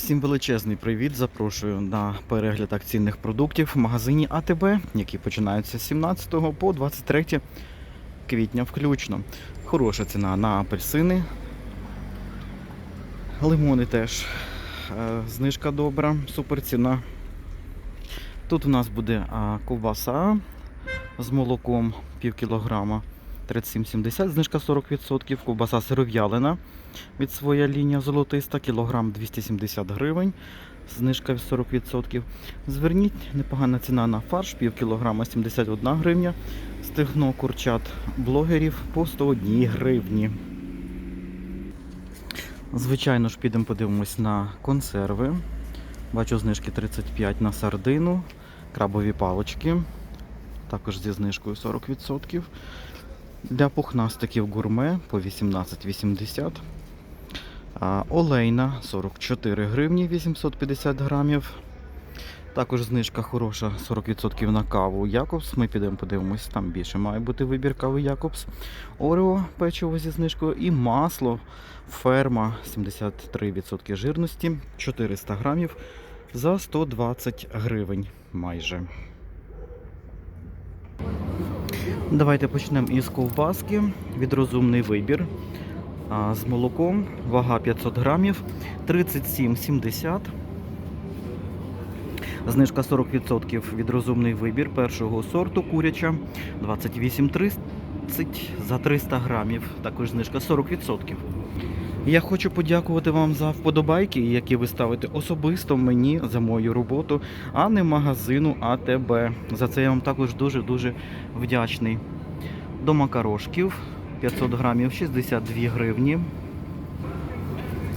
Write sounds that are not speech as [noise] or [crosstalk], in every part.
Всім величезний привіт. Запрошую на перегляд акційних продуктів в магазині АТБ, які починаються з 17 по 23 квітня включно. Хороша ціна на апельсини. Лимони теж. Е, Знижка добра, супер ціна. Тут у нас буде а, ковбаса з молоком пів кілограма 37,70, знижка 40%, ковбаса сиров'ялина від своя лінія золотиста, кілограм 270 гривень, знижка 40%. Зверніть, непогана ціна на фарш, пів кілограма 71 гривня, стегно курчат блогерів по 101 гривні. Звичайно ж, підемо подивимось на консерви. Бачу знижки 35 на сардину, крабові палочки, також зі знижкою 40%. Для пухнастиків гурме по 18,80. Олейна 44 гривні 850 грамів. Також знижка хороша 40% на каву Якобс. Ми підемо подивимось, там більше має бути вибір кави Якобс. Орео печиво зі знижкою і масло ферма 73% жирності 400 грамів за 120 гривень майже. Давайте почнемо із ковбаски від розумний вибір. З молоком, вага 500 грамів, 37,70. Знижка 40% від розумний вибір першого сорту куряча 28,30 за 300 грамів. Також знижка 40%. Я хочу подякувати вам за вподобайки, які ви ставите особисто мені за мою роботу, а не магазину АТБ. За це я вам також дуже-дуже вдячний. До макарошків 500 грамів 62 гривні.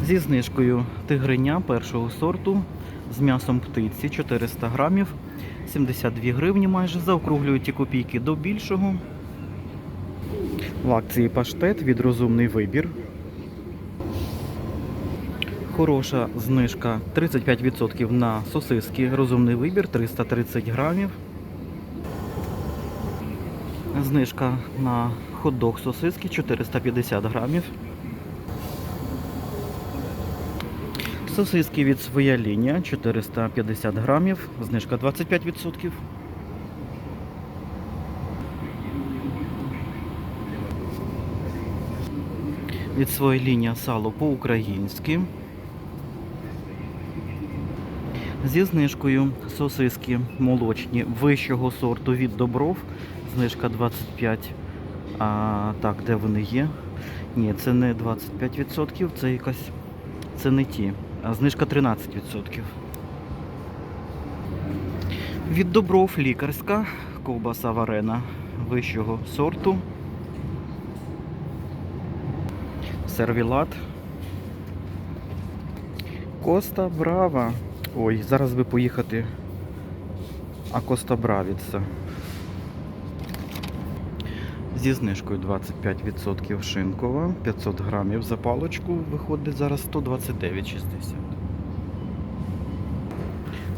Зі знижкою тигриня першого сорту з м'ясом птиці 400 грамів 72 гривні майже. Заокруглюю ті копійки до більшого. В акції паштет від розумний вибір. Хороша знижка 35% на сосиски. Розумний вибір 330 грамів. Знижка на хот-дог сосиски 450 грамів. Сосиски від своя лінія 450 грамів. Знижка 25%. Від своя лінія сало по-українськи. Зі знижкою сосиски молочні вищого сорту від добров. Знижка 25. А, так, де вони є? Ні, це не 25%, це якась. Це не ті. А знижка 13%. Від добров лікарська, ковбаса варена вищого сорту. Сервілат. Коста Брава. Ой, зараз би поїхати. А Коста Бравіца. Зі знижкою 25% шинкова, 500 грамів за палочку виходить зараз 129,60.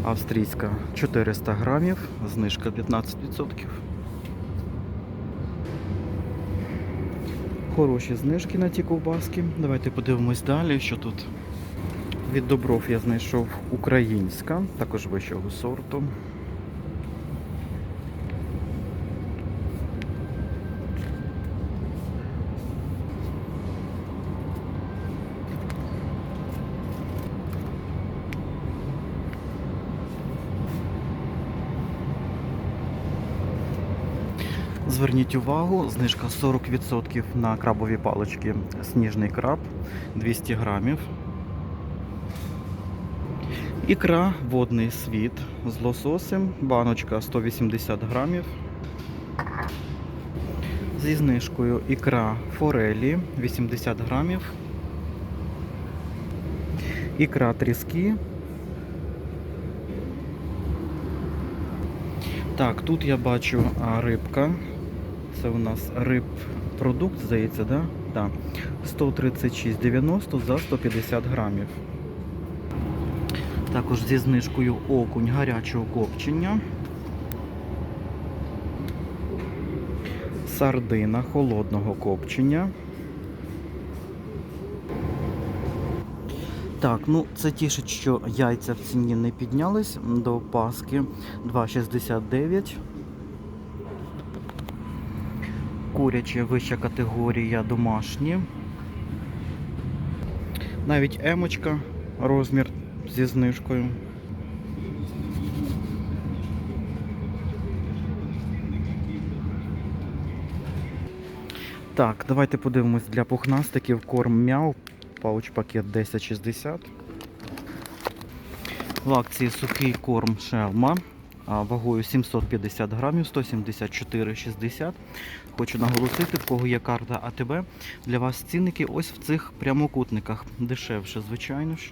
Австрійська 400 грамів, знижка 15%. Хороші знижки на ті ковбаски. Давайте подивимось далі, що тут. Від добров я знайшов українська, також вищого сорту. Зверніть увагу, знижка 40% на крабові палички. Сніжний краб 200 грамів. Ікра водний світ з лососем, баночка 180 грамів. Зі знижкою ікра форелі 80 грамів. Ікра тріски. Так, тут я бачу рибка. Це у нас риб продукт, здається, да? Так. 136,90 за 150 грамів. Також зі знижкою окунь гарячого копчення. Сардина холодного копчення. Так, ну це тішить, що яйця в ціні не піднялись до Паски 2,69. Курячі вища категорія домашні. Навіть емочка розмір зі знижкою. Так, давайте подивимось для пухнастиків корм мяу. Пауч пакет 1060. В акції сухий корм шелма вагою 750 грамів, 174,60. Хочу наголосити, в кого є карта АТБ. Для вас цінники ось в цих прямокутниках. Дешевше, звичайно ж.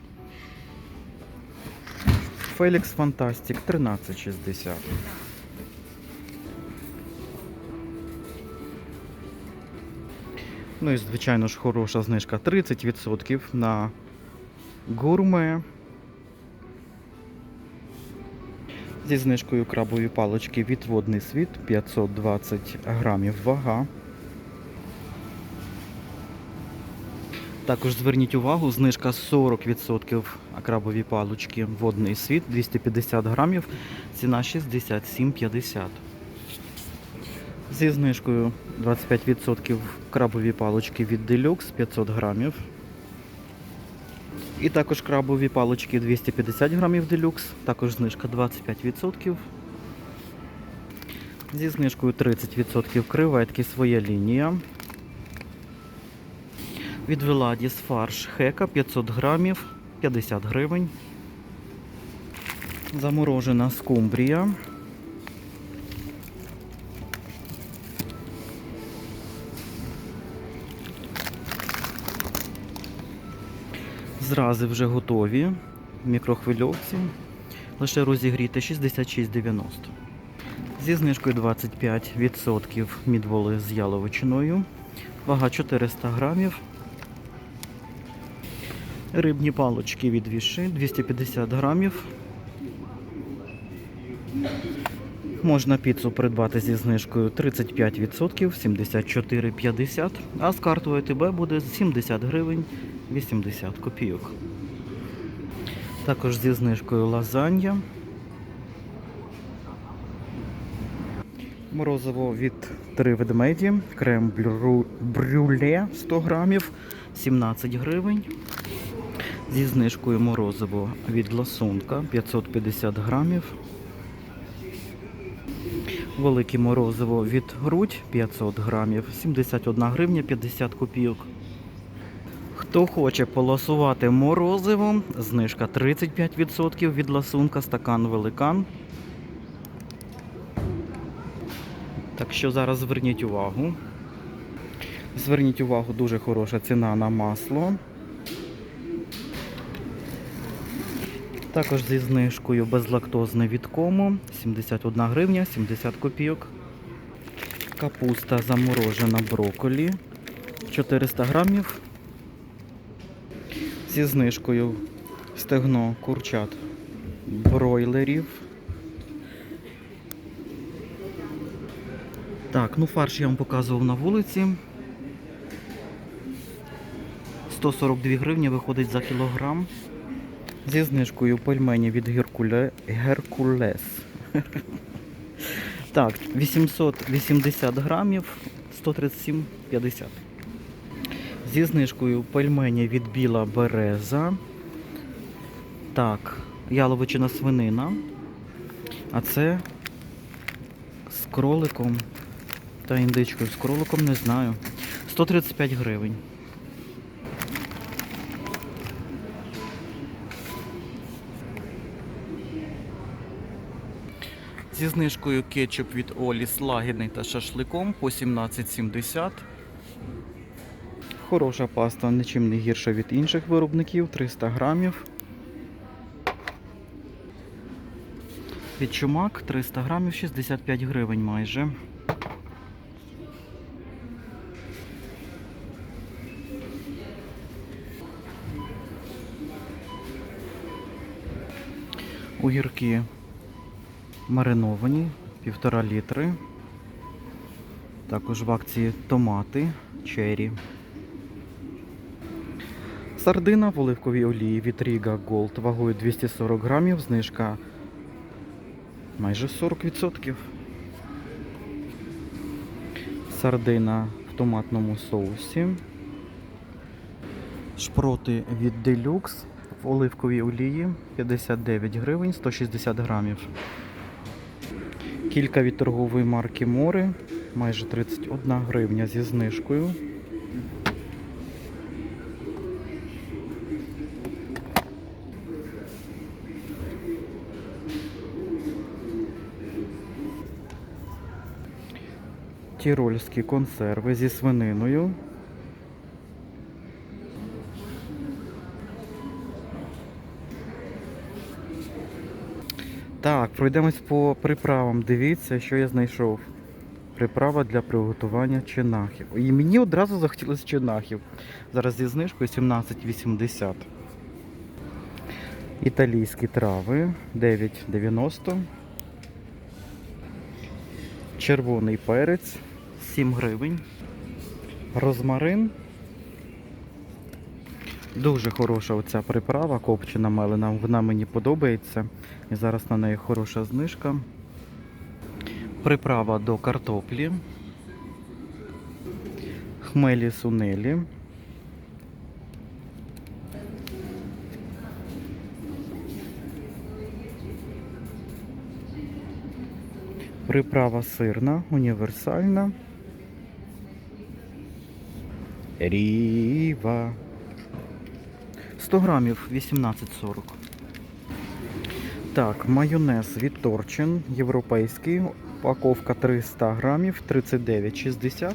Фелікс Фантастик 13,60. Ну і звичайно ж хороша знижка 30% на гурме. Зі знижкою крабові палички відводний світ 520 грамів вага. Також зверніть увагу, знижка 40% крабові палички водний світ 250 грамів, ціна 67,50. Зі знижкою 25% крабові палички від Deluxe 500 грамів. І також крабові палички 250 грамів Deluxe, також знижка 25%. Зі знижкою 30% креветки своя лінія. Від Веладіс фарш хека 500 грамів 50 гривень. Заморожена скумбрія. Зрази вже готові. В мікрохвильовці. Лише розігріти 66,90. Зі знижкою 25% мідволи з яловичиною. Вага 400 грамів. Рибні палочки від віши 250 грамів. Можна піцу придбати зі знижкою 35%, 74,50, а з картою ТБ буде 70 гривень 80 копійок. Також зі знижкою лазанья. Морозиво від 3 ведмеді, крем брюле 100 грамів, 17 гривень. Зі знижкою морозиво від ласунка 550 грамів. Велике морозиво від грудь 500 грамів, 71 гривня 50 копійок. Хто хоче полосувати морозивом, знижка 35% від ласунка стакан великан. Так що зараз зверніть увагу. Зверніть увагу, дуже хороша ціна на масло. Також зі знижкою безлактозне від кому 71 гривня 70 копійок. Капуста заморожена брокколі 400 грамів. Зі знижкою стегно курчат бройлерів. Так, ну фарш я вам показував на вулиці. 142 гривні виходить за кілограм. Зі знижкою пельмені від Геркуле... Геркулес. [laughs] Так, 880 грамів, 137,50. Зі знижкою пельмені від Біла Береза. Так, яловичина свинина. А це з кроликом та індичкою. З кроликом не знаю. 135 гривень. Зі знижкою кетчуп від Оліс лагідний та шашликом по 17,70. Хороша паста, нічим не гірша від інших виробників, 300 грамів. Від чумак 300 грамів, 65 гривень майже. Огірки мариновані, півтора літри. Також в акції томати, чері. Сардина в оливковій олії від Riga Gold вагою 240 грамів, знижка майже 40%. Сардина в томатному соусі. Шпроти від Deluxe в оливковій олії 59 гривень 160 грамів. Кілька від торгової марки Море майже 31 гривня зі знижкою. Тірольські консерви зі свининою. Так, пройдемось по приправам. Дивіться, що я знайшов. Приправа для приготування чинахів. І мені одразу захотілося чинахів. Зараз зі знижкою 17,80. Італійські трави 9,90. Червоний перець 7 гривень. Розмарин. Дуже хороша оця приправа копчена мелена. Вона мені подобається. І зараз на неї хороша знижка. Приправа до картоплі. Хмелі сунелі. Приправа сирна, універсальна. Ріва. 100 грамів 18,40. Так, майонез від Торчин, європейський. Упаковка 300 грамів, 39,60.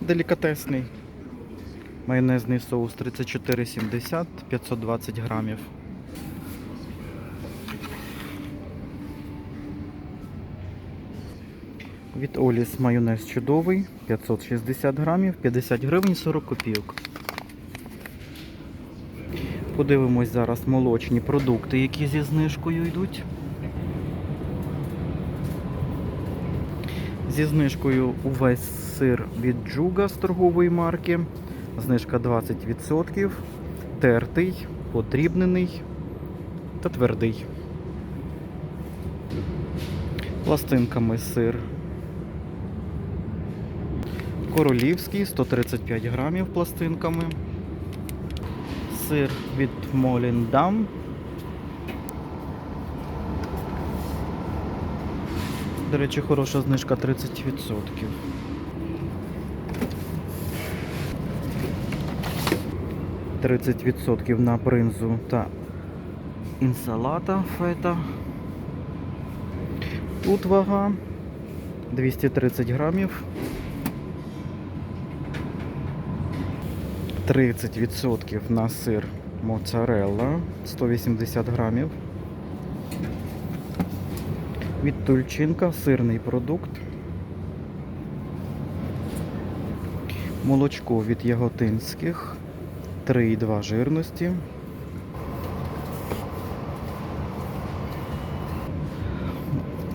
Делікатесний. Майонезний соус 34,70, 520 грамів. Від Оліс майонез чудовий, 560 грамів, 50 гривень 40 копійок. Подивимось зараз молочні продукти, які зі знижкою йдуть. Зі знижкою увесь сир від Джуга з торгової марки. Знижка 20%. Тертий, подрібнений та твердий. Пластинками сир. Королівський 135 грамів пластинками. Сир від Моліндам. До речі, хороша знижка 30%. Тридцять відсотків на бринзу та інсалата фета. Тут вага 230 грамів. 30% на сир моцарелла 180 грамів. Від тульчинка сирний продукт. Молочко від яготинських 3,2 жирності.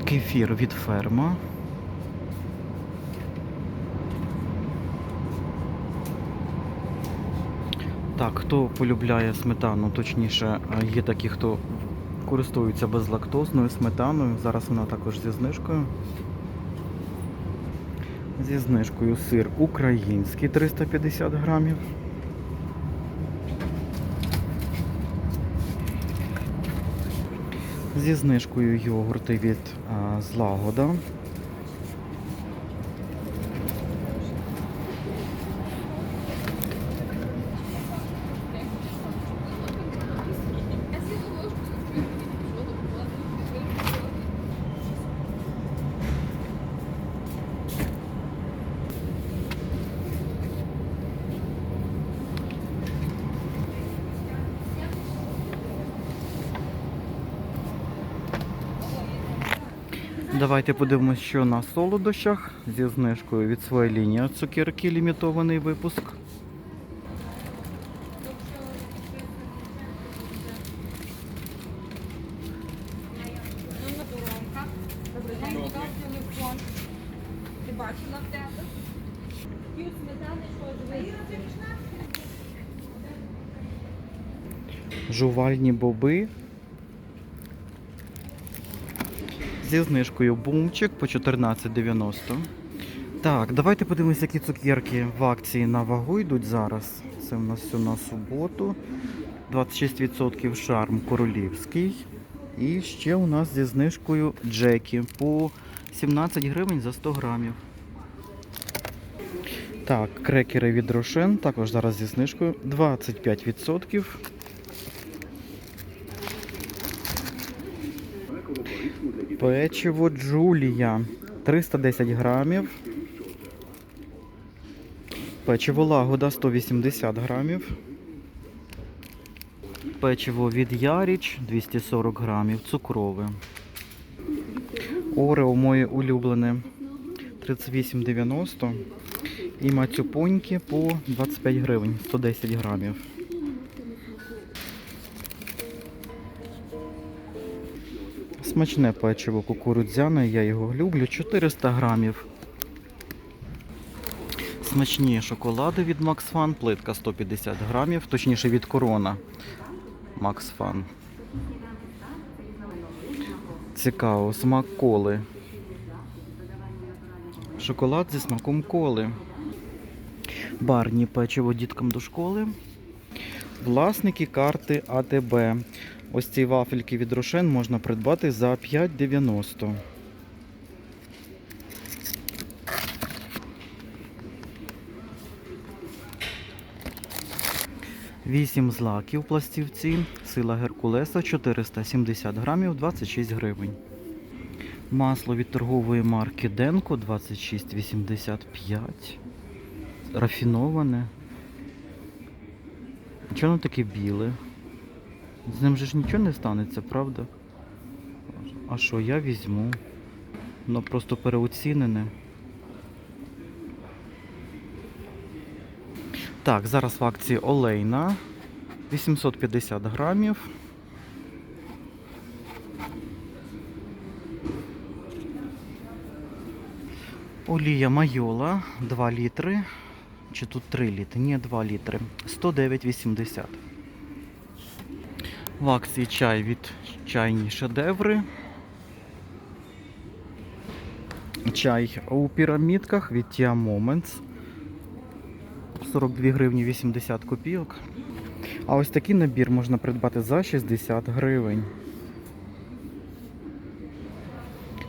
Кефір від ферма. Так, хто полюбляє сметану, точніше, е, є такі, хто користуються безлактозною сметаною. Зараз вона також зі знижкою. Зі знижкою сир український 350 грамів. Зі знижкою йогурти від а, злагода. Давайте подивимось, що на солодощах зі знижкою від своєї лінії цукерки лімітований випуск. Номер Доронка. Зі знижкою бумчик по 14,90. Так, давайте подивимося, які цукерки в акції на вагу йдуть зараз. Це в нас все на суботу. 26% шарм королівський. І ще у нас зі знижкою Джекі по 17 гривень за 100 грамів. Так, крекери від Рошен також зараз зі знижкою 25%. Печиво Джулія 310 грамів. Печиво Лагода 180 грамів. Печиво від Яріч 240 грамів, цукрове. Орео моє улюблене 38,90. І мацюпоньки по 25 гривень, 110 грамів. Смачне печиво кукурудзяне, я його люблю. 400 грамів. Смачні шоколади від Max Fun, плитка 150 грамів, точніше від корона Max Fun. Цікаво, смак коли. Шоколад зі смаком коли. Барні печиво діткам до школи. Власники карти АТБ. Ось ці вафельки від Рошен можна придбати за 5,90. Вісім злаків пластівці. Сила Геркулеса 470 грамів 26 гривень. Масло від торгової марки Денко 26,85. Рафіноване. Воно таке біле? З ним же ж нічого не станеться, правда? А що, я візьму? Воно просто переоцінене. Так, зараз в акції олейна. 850 грамів. Олія Майола 2 літри. Чи тут 3 літри? Ні, 2 літри. 109,80. В акції чай від чайні шедеври. Чай у пірамідках від Tia Moments. 42 гривні 80 копійок. А ось такий набір можна придбати за 60 гривень.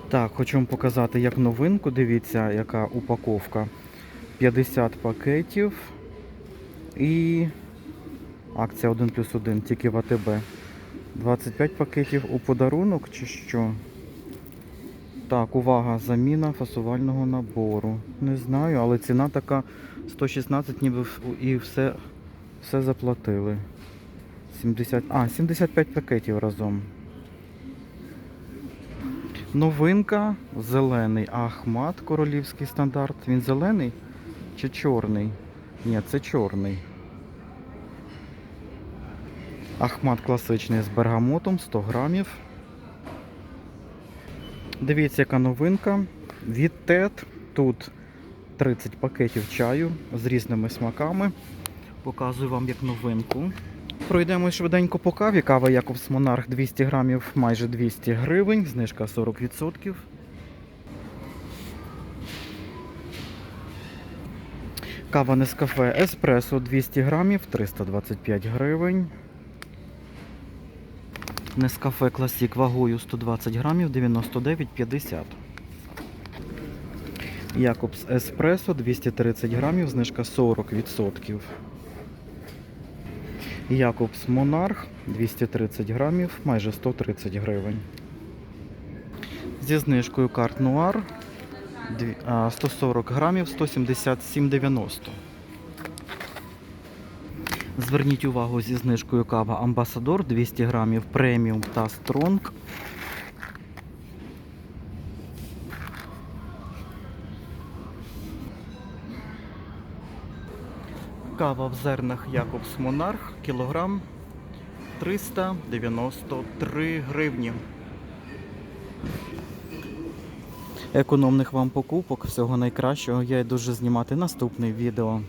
Так, хочу вам показати як новинку. Дивіться, яка упаковка. 50 пакетів. І акція 1 плюс 1 тільки в АТБ. 25 пакетів у подарунок чи що? Так, увага, заміна фасувального набору. Не знаю, але ціна така 116, ніби і все, все заплатили. 70, а, 75 пакетів разом. Новинка зелений Ахмат, королівський стандарт. Він зелений чи чорний? Ні, це чорний. Ахмат класичний з бергамотом 100 грамів. Дивіться, яка новинка. Від ТЕТ. Тут 30 пакетів чаю з різними смаками. Показую вам як новинку. Пройдемо швиденько по каві. Кава Якобс Монарх 200 грамів, майже 200 гривень, знижка 40%. Кава Нескафе Еспресо 200 грамів, 325 гривень. Нескафе Класік вагою 120 грамів, 99,50. Якобс Еспресо 230 грамів, знижка 40%. Якобс Монарх 230 грамів, майже 130 гривень. Зі знижкою карт Нуар 140 грамів, 177,90. Зверніть увагу зі знижкою кава Амбасадор 200 грамів преміум та стронг. Кава в зернах Якобс Монарх кілограм 393 гривні. Економних вам покупок, всього найкращого. Я йду вже знімати наступне відео.